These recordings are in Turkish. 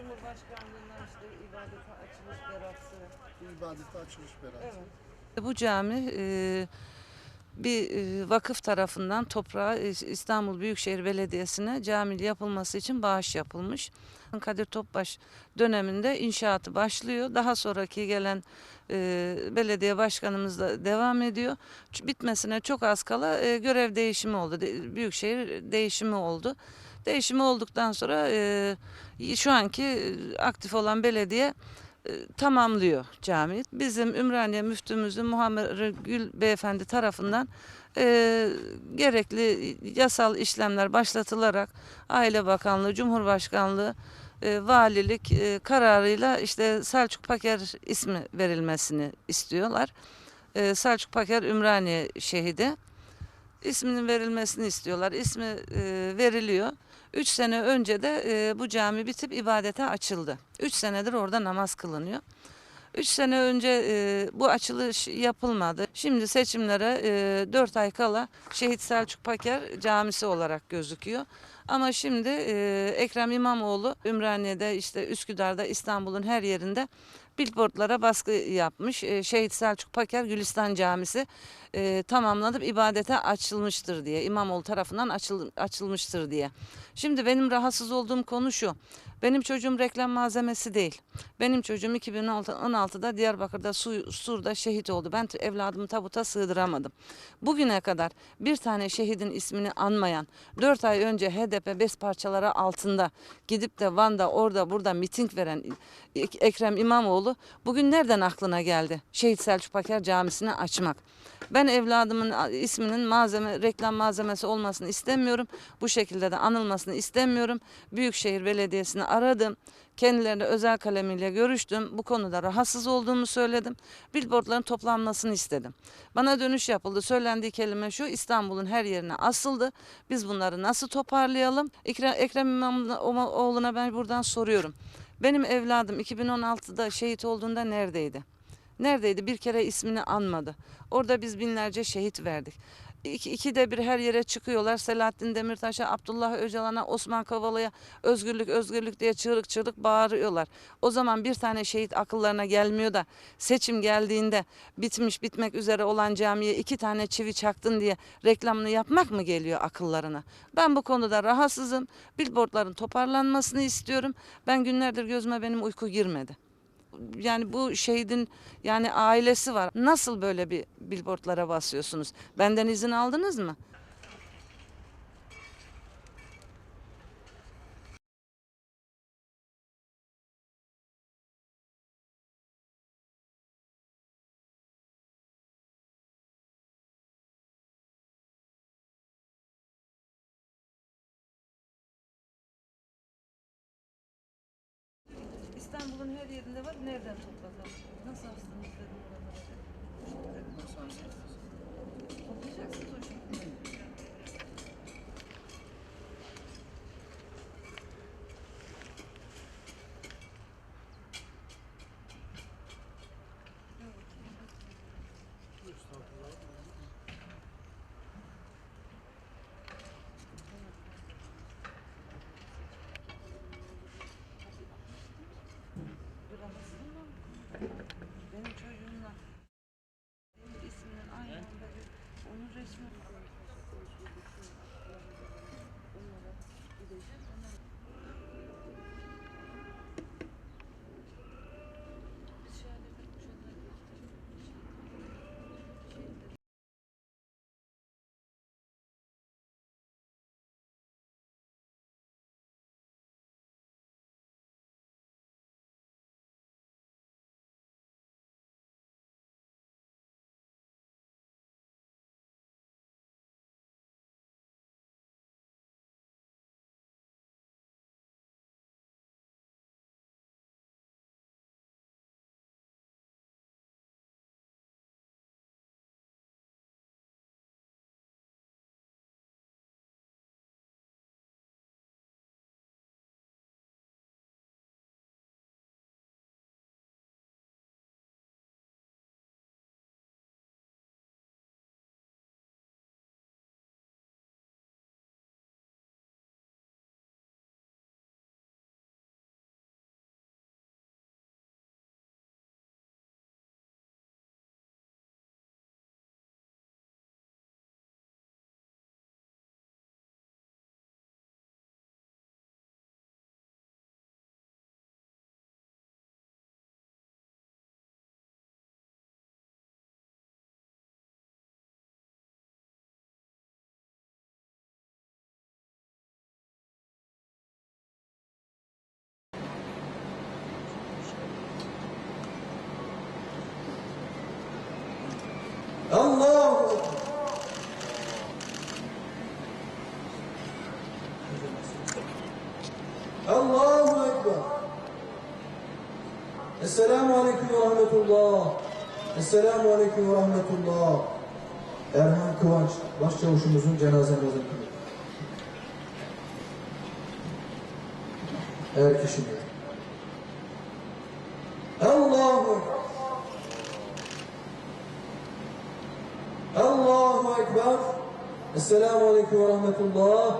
Cumhurbaşkanlığından işte ibadete açılış beratı. İbadete açılış beratı. Evet. Bu cami e, bir e, vakıf tarafından toprağa e, İstanbul Büyükşehir Belediyesi'ne cami yapılması için bağış yapılmış. Kadir Topbaş döneminde inşaatı başlıyor. Daha sonraki gelen e, belediye başkanımız da devam ediyor. Bitmesine çok az kala e, görev değişimi oldu. De- Büyükşehir değişimi oldu. Değişimi olduktan sonra e, şu anki e, aktif olan belediye e, tamamlıyor cami. Bizim Ümraniye müftümüzün Muhammed Gül Beyefendi tarafından e, gerekli yasal işlemler başlatılarak Aile Bakanlığı, Cumhurbaşkanlığı, e, valilik e, kararıyla işte Selçuk Paker ismi verilmesini istiyorlar. E, Selçuk Paker Ümraniye şehidi. İsminin verilmesini istiyorlar. İsmi e, veriliyor. Üç sene önce de e, bu cami bitip ibadete açıldı. Üç senedir orada namaz kılınıyor. Üç sene önce e, bu açılış yapılmadı. Şimdi seçimlere e, ay kala Şehit Selçuk Paker Camisi olarak gözüküyor. Ama şimdi e, Ekrem İmamoğlu Ümraniye'de işte Üsküdar'da İstanbul'un her yerinde billboardlara baskı yapmış. E, Şehit Selçuk Paker Gülistan Camisi e, tamamlanıp ibadete açılmıştır diye. İmamoğlu tarafından açıl, açılmıştır diye. Şimdi benim rahatsız olduğum konu şu. Benim çocuğum reklam malzemesi değil. Benim çocuğum 2016'da Diyarbakır'da Su, Sur'da şehit oldu. Ben evladımı tabuta sığdıramadım. Bugüne kadar bir tane şehidin ismini anmayan, 4 ay önce HDP bes parçaları altında gidip de Van'da orada burada miting veren Ek- Ekrem İmamoğlu bugün nereden aklına geldi? Şehit Selçuk Paker Camisi'ni açmak. Ben evladımın isminin malzeme, reklam malzemesi olmasını istemiyorum. Bu şekilde de anılmasını istemiyorum. Büyükşehir Belediyesi'ni aradım. Kendilerine özel kalemiyle görüştüm. Bu konuda rahatsız olduğumu söyledim. Billboardların toplanmasını istedim. Bana dönüş yapıldı. Söylendiği kelime şu İstanbul'un her yerine asıldı. Biz bunları nasıl toparlayalım? Ekrem, Ekrem İmamoğlu'na ben buradan soruyorum. Benim evladım 2016'da şehit olduğunda neredeydi? Neredeydi? Bir kere ismini anmadı. Orada biz binlerce şehit verdik. İki, ikide bir her yere çıkıyorlar. Selahattin Demirtaş'a, Abdullah Öcalan'a, Osman Kavala'ya özgürlük özgürlük diye çığlık çığlık bağırıyorlar. O zaman bir tane şehit akıllarına gelmiyor da seçim geldiğinde bitmiş bitmek üzere olan camiye iki tane çivi çaktın diye reklamını yapmak mı geliyor akıllarına? Ben bu konuda rahatsızım. Billboardların toparlanmasını istiyorum. Ben günlerdir gözüme benim uyku girmedi yani bu şehidin yani ailesi var. Nasıl böyle bir billboardlara basıyorsunuz? Benden izin aldınız mı? İstanbul'un her yerinde var. Nereden toplatalım? Nasıl astınız dedim oralara. Toplayacaksın Toşun. Bir Esselamu Aleyküm ve Rahmetullah. Esselamu Aleyküm ve Rahmetullah. Erhan Kıvanç, başçavuşumuzun cenaze namazını kılıyor. Eğer kişi diyor. Allahu Allahu Ekber. Esselamu Aleyküm ve Rahmetullah.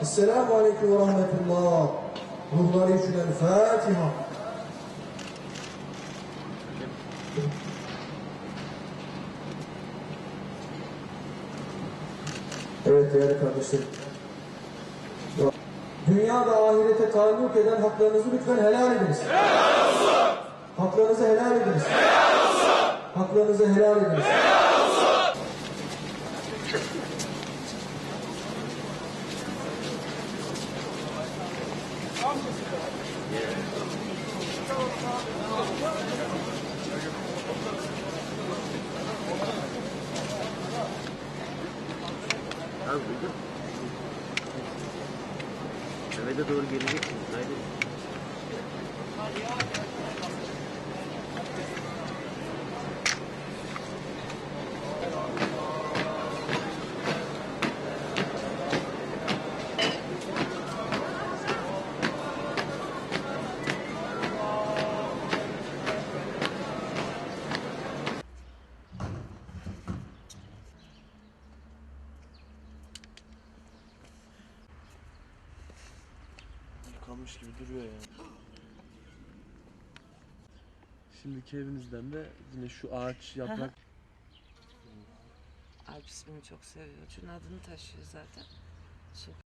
Esselamu Aleyküm ve Rahmetullah. Ruhları için El Fatiha. Evet değerli kardeşlerim. Dünya ve ahirete taalluk eden haklarınızı lütfen helal ediniz. Haklarınızı helal ediniz. Haklarınızı helal ediniz. Az duydum. Eve de doğru geleceksiniz. Haydi. Yıkanmış gibi duruyor yani. Şimdiki evinizden de yine şu ağaç yaprak Alp ismini çok seviyor. Şunun adını taşıyor zaten. Sultan.